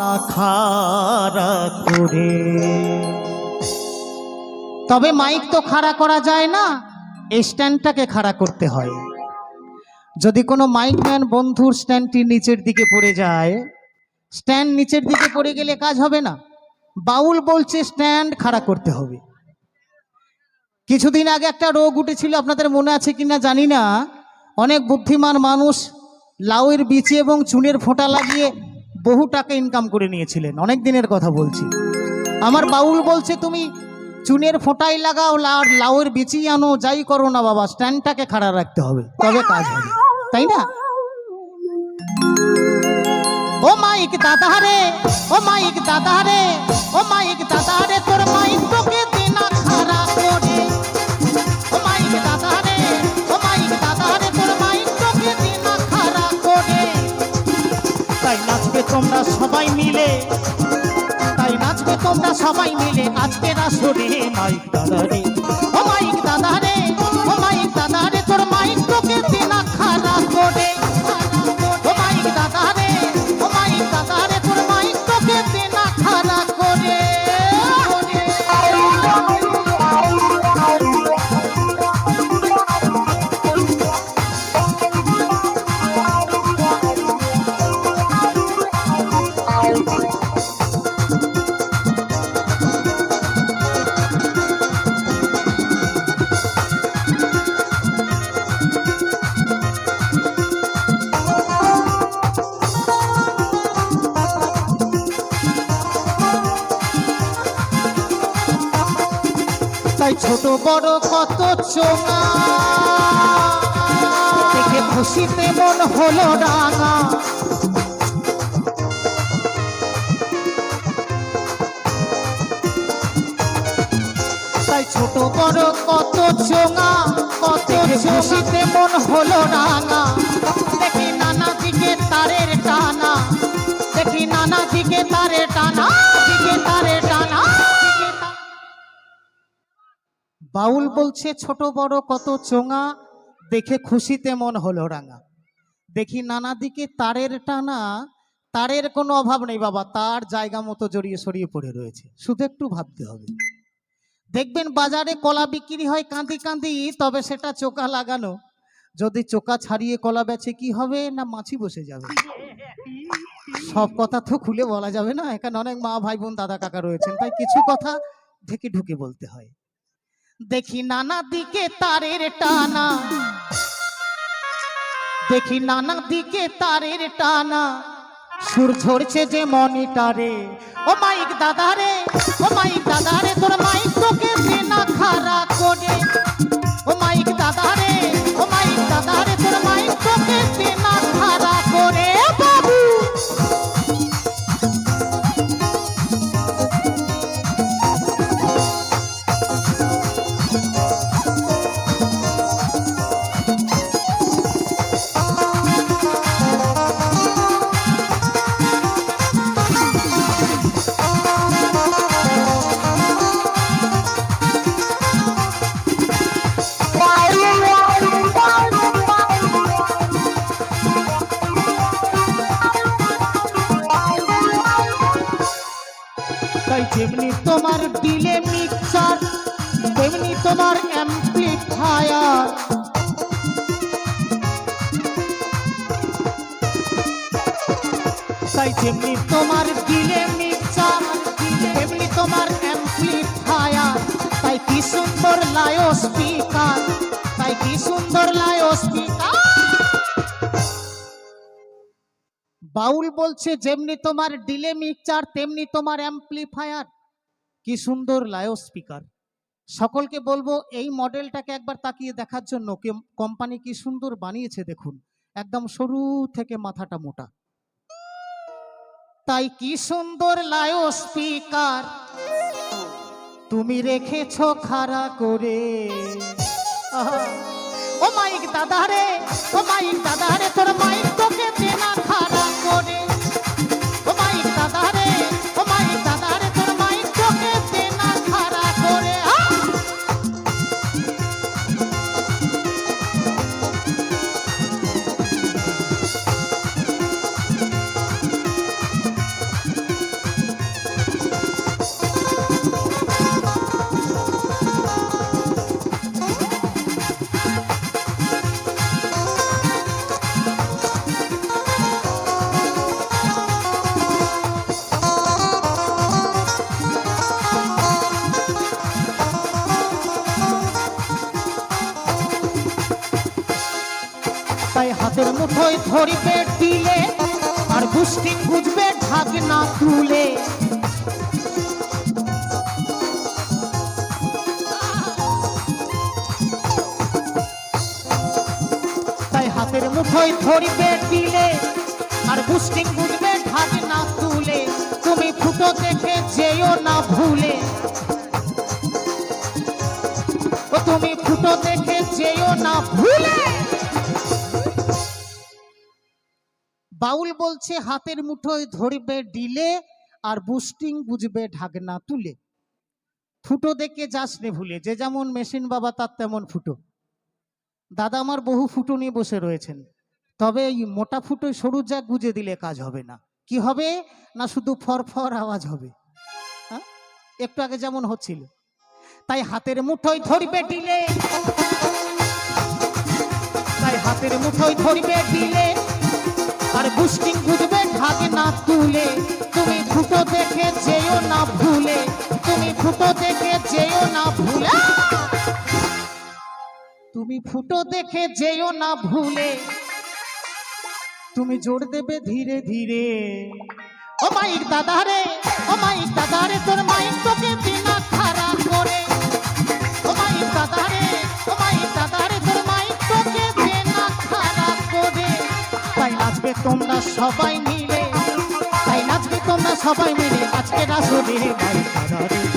না খাড়া করে। তবে মাইক তো খাড়া করা যায় না, এই স্ট্যান্ডটাকে খাড়া করতে হয়। যদি কোনো মাইক ম্যান বন্ধুর স্ট্যান্ডটি নিচের দিকে পড়ে যায়, স্ট্যান্ড নিচের দিকে পড়ে গেলে কাজ হবে না। বাউল বলছে স্ট্যান্ড খাড়া করতে হবে। কিছুদিন আগে একটা রোগ উঠেছিল, আপনাদের মনে আছে কিনা জানি না। অনেক বুদ্ধিমান মানুষ, লাউয়ের বিচি এবং চুনের ফোঁটা লাগিয়ে বহু টাকা ইনকাম করে নিয়েছিলেন। অনেক দিনের কথা বলছি। আমার বাউল বলছে, তুমি চুনের ফোঁটাই লাগাও আর লাউয়ের বিচি আনো, যাই করো না বাবা, স্ট্যান্ডটাকে খাড়া রাখতে হবে, তবে কাজ হবে। তাই না? ও মাইক দাদা রে, ও মাইক দাদা রে, ও মাইক দাদা রে, তোর মাইক তোমরা সবাই মিলে। তাই নাচবে তোমরা সবাই মিলে। আজকে আসরে মাইক দাদা রে। ও মাইক দাদা রে। ও মাইক দাদা রে। বড় কত চোঙা। দেখে খুশিতে মন হলো রাঙা। তাই ছোট বড় কত চোঙা কত খুশিতে মন হলো রাঙা। দেখি নানা দিকে তারের টানা। দেখি নানা দিকে তারের টানা দিকে তারের বাউল বলছে, ছোট বড় কত চোঙা, দেখে খুশিতে মন হলো রাঙা। দেখি নানা দিকে তারের টানা, তারের কোনো অভাব নেই বাবা, তার জায়গা মতো জড়িয়ে সরিয়ে পড়ে রয়েছে। শুধু একটু ভাবতে হবে। দেখবেন বাজারে কলা বিক্রি হয় কাঁদি কাঁদি, তবে সেটা চোকা লাগানো। যদি চোকা ছাড়িয়ে কলা বেচে কি হবে? না মাছি বসে যাবে। সব কথা তো খুলে বলা যাবে না। এখানে অনেক মা, ভাই, বোন, দাদা, কাকা রয়েছেন, তাই কিছু কথা ঢেকে ঢুকে বলতে হয়। দেখি নানা দিকে তারের টানা। দেখি নানা দিকে তারের টানা। সুর ঝরছে যে মনিটারে। ও মাইক দাদারে ও মাইক দাদারে তোর মাইক তাই যেমনি তোমার দিলে মিক্সার, তেমনি তোমার অ্যাম্পলিফায়ার তাই যেমনি তোমার দিলে মিক্সার, তেমনি তোমার অ্যাম্পলিফায়ার তাই কি সুন্দর লায়ো স্পিকার বাউল বলছে, যেমনি তোমার ডিলে মিক্সচার, তেমনি তোমার অ্যাম্পলিফায়ার। কি সুন্দর লায়ো স্পিকার। সকলকে বলব, এই মডেলটাকে একবার তাকিয়ে দেখার জন্য কোম্পানি কি সুন্দর বানিয়েছে দেখুন। একদম সরু থেকে মাথাটা মোটা। তাই কি সুন্দর লায়ো স্পিকার, তুমি রেখেছ খাড়া করে। ও মাইক দাদা রে, ও মাইক দাদা রে, তোর মাইক তোকে হাতের মুঠোয় ধরিবে দিলে আর বুস্টিং বুঝবে ঢাকনা তুলে তাই হাতের মুঠোয় ধরিবে আর বুস্টিং বুঝবে ঢাকনা তুলে তুমি ফুটো দেখে যেও না ভুলে। তুমি ফুটো দেখে যেও না ভুলে। বাউল বলছে, হাতের মুঠোয় ধরবে ডিলে আর বুস্টিং বুঝবে ঢাকনা তুলে। ফুটো দেখে যাস রে ভুলে, যে যেমন মেশিন বাবা তার তেমন ফুটো। দাদা আমার বহু ফুটো নিয়ে বসে রয়েছেন, তবে এই মোটা ফুটোয় সরু যা গুজে দিলে কাজ হবে না। কি হবে? না শুধু ফরফর আওয়াজ হবে। হ্যাঁ? একটু আগে যেমন হচ্ছিল। তাই হাতের মুঠোয় ধরবে দিলে তাই হাতের মুঠোয় ধরবে দিলে আর বুস্টিং বুঝবে ঢাকে না তুলে। তুমি ফুটো দেখে যেও না ভুলে। তুমি ফুটো দেখে যেও না ভুলে। তুমি ফুটো দেখে যেও না ভুলে। তুমি জোর দেবে ধীরে ধীরে। ও মাইক দাদা রে, ও মাইক দাদা রে, তোর মাইক তোকে বিনা সবাই মিলে তাই নাচবে তোমরা সবাই মিলে। আজকে রাসুরে মাইক